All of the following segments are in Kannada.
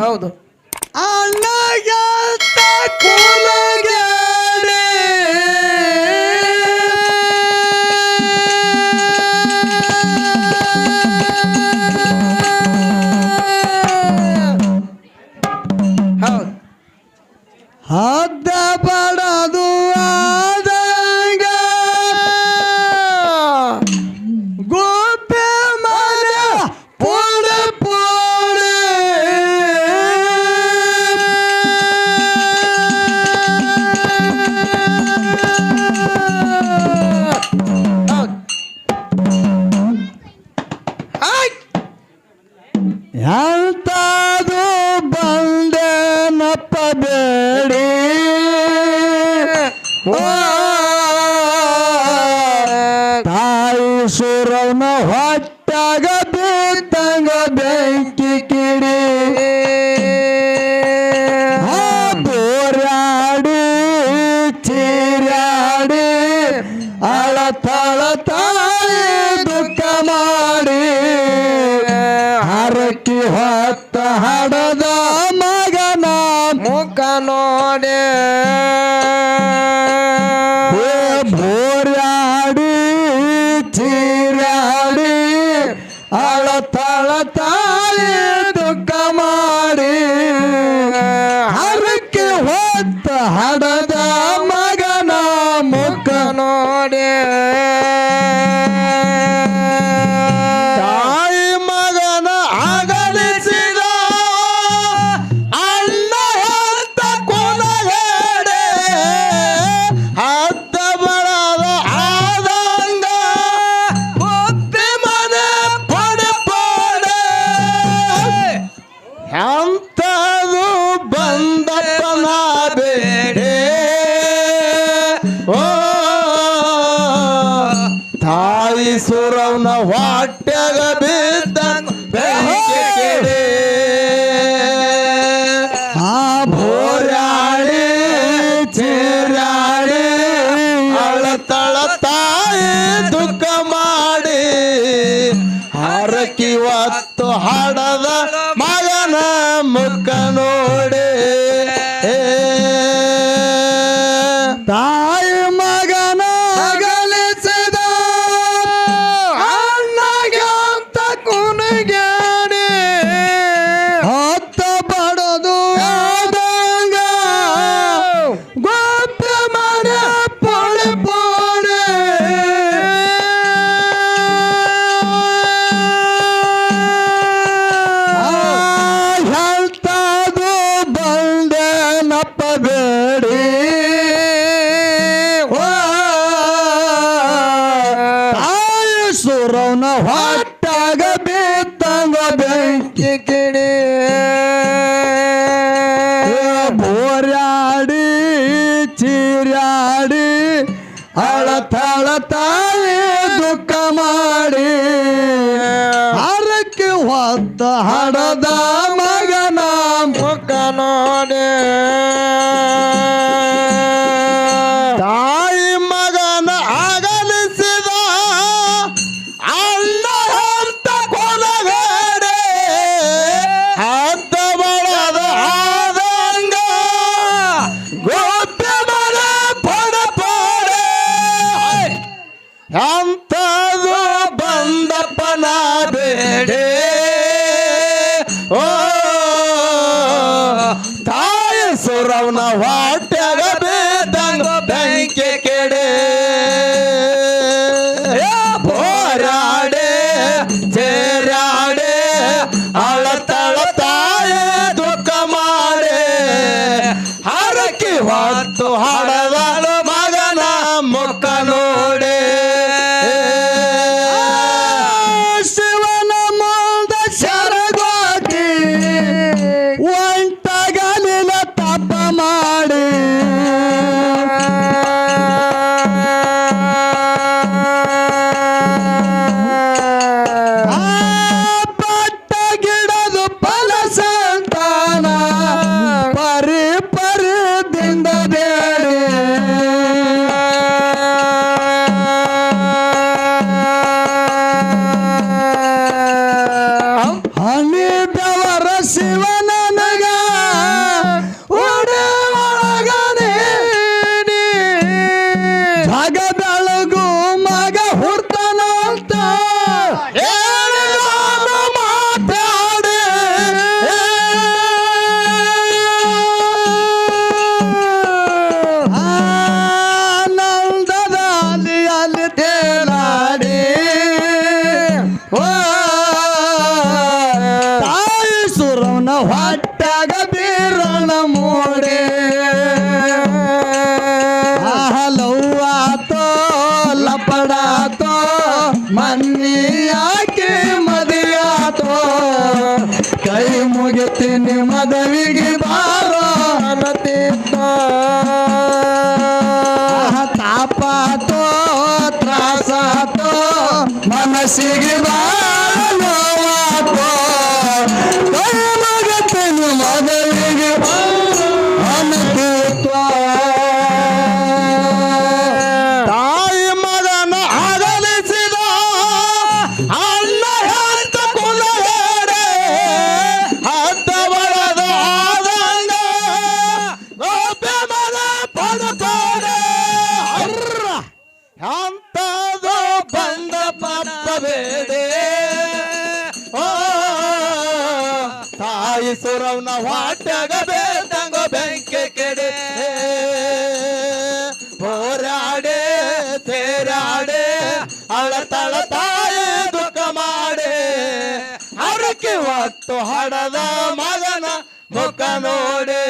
ಹೌದು. ಅಣ್ಣಗ ಕೂಲಗೆ. ಹಡದ ಮಗನ ಮುಖ ನೋಡೇ. cercano. ಗೌರವನ ಹೊಟ್ಟಾಗ ಬಿದ್ದಂಗ ಬೆಂಕಿ ಕಿಡಿ. ಬೋರ್ಯಾಡಿ ಚೀರ್ಯಾಡಿ ಅಳತಳ ತಾಯಿ ದುಃಖ ಮಾಡಿ. ಹರಕ್ಕೆ ಹೊತ್ತ ಹಡದ ಮನ್ನಿ ಯಾಕೆ ಮದಿಯಾತೋ ಕೈ ಮುಗಿತೀನಿ ಮದವಿಗೆ ಬಾರೋ ತೋ ತಾಪಾತೋ ತ್ರಾಸಾತೋ ಮನಸ್ಸಿಗೆ ಬಾಳೋವಾತೋ ಸುರವ್ನ ವಾಟ್ಯಾಗ ಬೇತಂಗೋ ಬೆಂಕೆ ಕೆಡೆ. ಹೋರಾಡೆ, ತೇರಾಡೆ, ಅಳತಳ ತಾಯಿ ದುಃಖ ಮಾಡೆ. ಹರಕೆ ಹೊತ್ತು ಹಡದ ಮಗನ ಮುಖ ನೋಡೆ.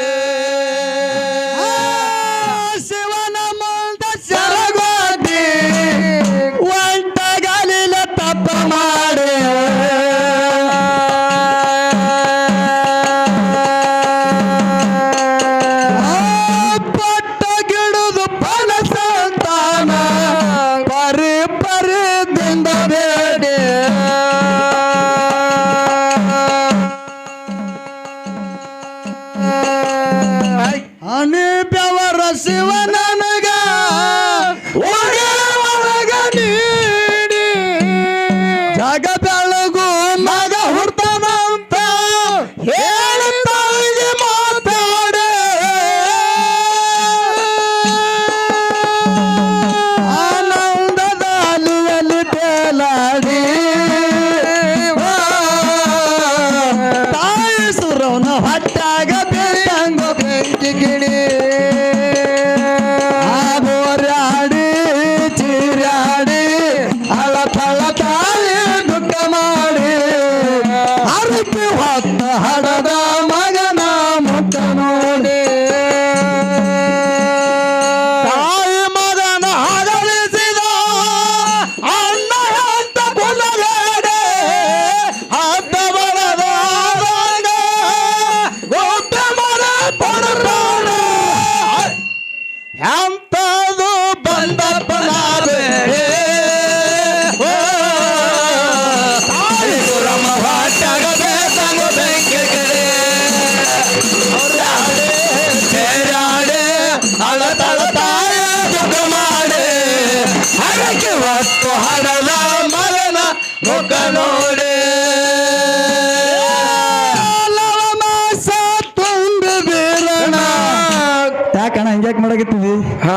ಹಾ.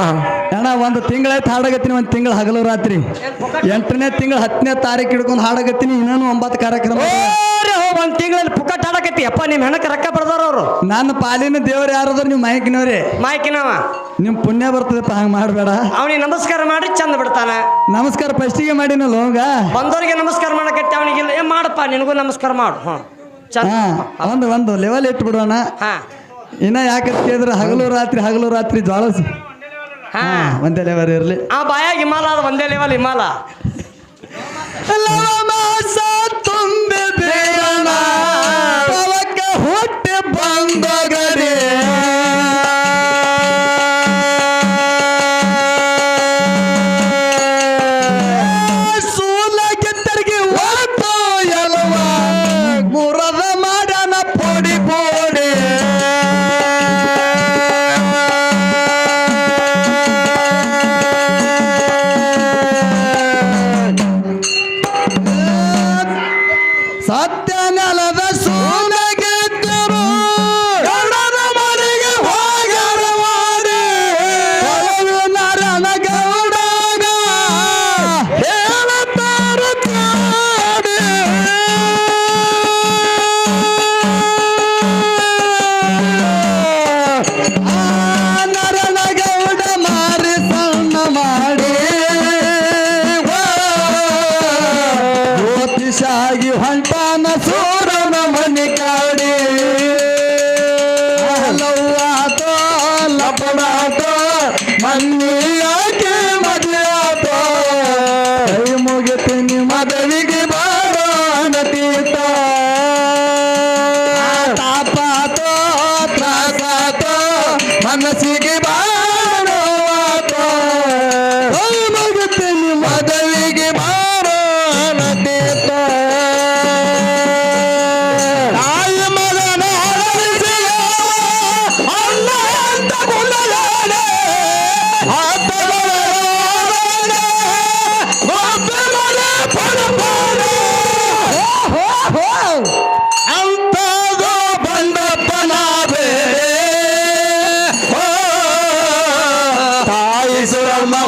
ಅಣ್ಣ ಒಂದು ತಿಂಗಳಾಯ್ತು ಹಾಡಗತ್ತೀನಿ ಒಂದು ತಿಂಗಳು ಹಗಲು ರಾತ್ರಿ. ಎಂಟನೇ ತಿಂಗಳು ಹತ್ತನೇ ತಾರೀಕು ಹಿಡ್ಕೊಂಡು ಹಾಡಗತ್ತೀನಿ ಇನ್ನೂ ಒಂಬತ್ತು ಕಾರ್ಯಕ್ರಮ ಒಂದ್ ತಿಂಗಳಲ್ಲಿ ಪುಕ್ಕಟ್ ಹಾಡಕತ್ತಿ. ಅಪ್ಪ ನಿಮ್ ಹೆಣಕ್ಕೆ ರೊಕ್ಕ ಬರ್ದಾರ ಅವ್ರು. ನನ್ನ ಪಾಲಿನ ದೇವ್ರು ಯಾರಾದ್ರು ನೀವು ಮೈಕಿನವ್ರಿ? ಮಾಯ್ಕಿನವ ನಿಮ್ ಪುಣ್ಯ ಬರ್ತದಪ್ಪ ಹಂಗ ಮಾಡಬೇಡ. ಅವನಿಗೆ ನಮಸ್ಕಾರ ಮಾಡಿ ಚಂದ ಬಿಡ್ತಾನ. ನಮಸ್ಕಾರ ಫಸ್ಟಿಗೆ ಮಾಡಿನ ಲೋಂಗ? ಬಂದವರಿಗೆ ನಮಸ್ಕಾರ ಮಾಡಕತ್ತೆ ಅವನಿಗೆ ಏ ಮಾಡಪ್ಪ ನಿನಗೂ ನಮಸ್ಕಾರ ಮಾಡು. ಹ್ಞೂ ಚಂದ. ಒಂದು ಒಂದು ಲೆವೆಲ್ ಇಟ್ಟು ಬಿಡೋಣ ಹಾ. ಇನ್ನ ಯಾಕಂತ ಕೇಳಿದ್ರೆ ಹಗಲು ರಾತ್ರಿ ಹಗಲು ರಾತ್ರಿ ಜ್ವಾಳ ಹಾ. ಒಂದೇ ಲೆವೆಲ್ ಇರಲಿ. ಆ ಬಾಯಾಗ ಹಿಮಾಲ ಅದ ಒಂದೇ ಲೆವೆಲ್ ಹಿಮಾಲ. ಲವಮಾಸ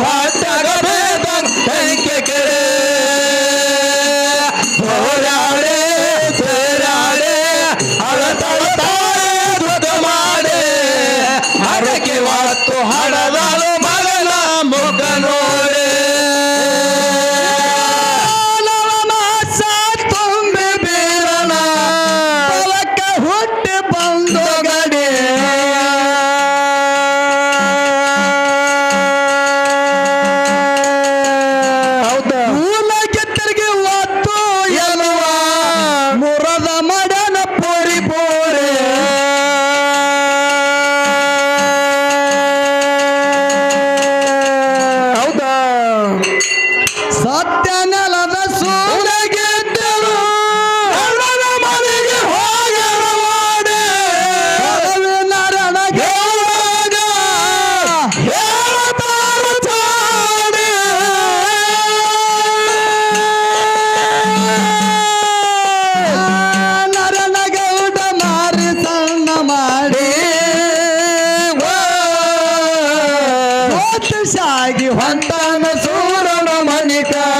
ಭಕ್ತಗ Америка!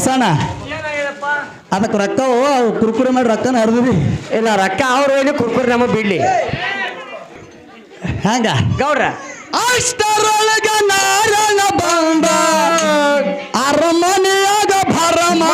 ಬಸಣ್ಣ ಅದಕ್ಕೆ ರೊಕ್ಕ ಕುರ್ಕುರಿ ಮಾಡಿ ರೊಕ್ಕನ ಹರಿದ್ರಿ ಇಲ್ಲ ರೊಕ್ಕ ಅವ್ರು ಏನು ಕುರ್ಕುರಿ ನಮಗೆ ಬಿಡ್ಲಿ. ಹಂಗ ಗೌಡ್ರ. ಅಷ್ಟರೊಳಗ ನಾರಾಯಣ ಬಂದ. ಅರಮನೆಯಾಗ ಭರಮಾ.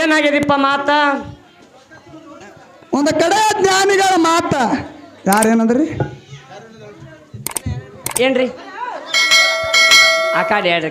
ಏನಾಗಿದೆಪ್ಪ ಮಾತ? ಒಂದು ಕಡೆ ಜ್ಞಾನಿಗಳ ಮಾತ. ಯಾರೇನಂದ್ರಿ? ಏನ್ರಿ? ಆ ಕಾಲ ಹೇಳ್ರಿ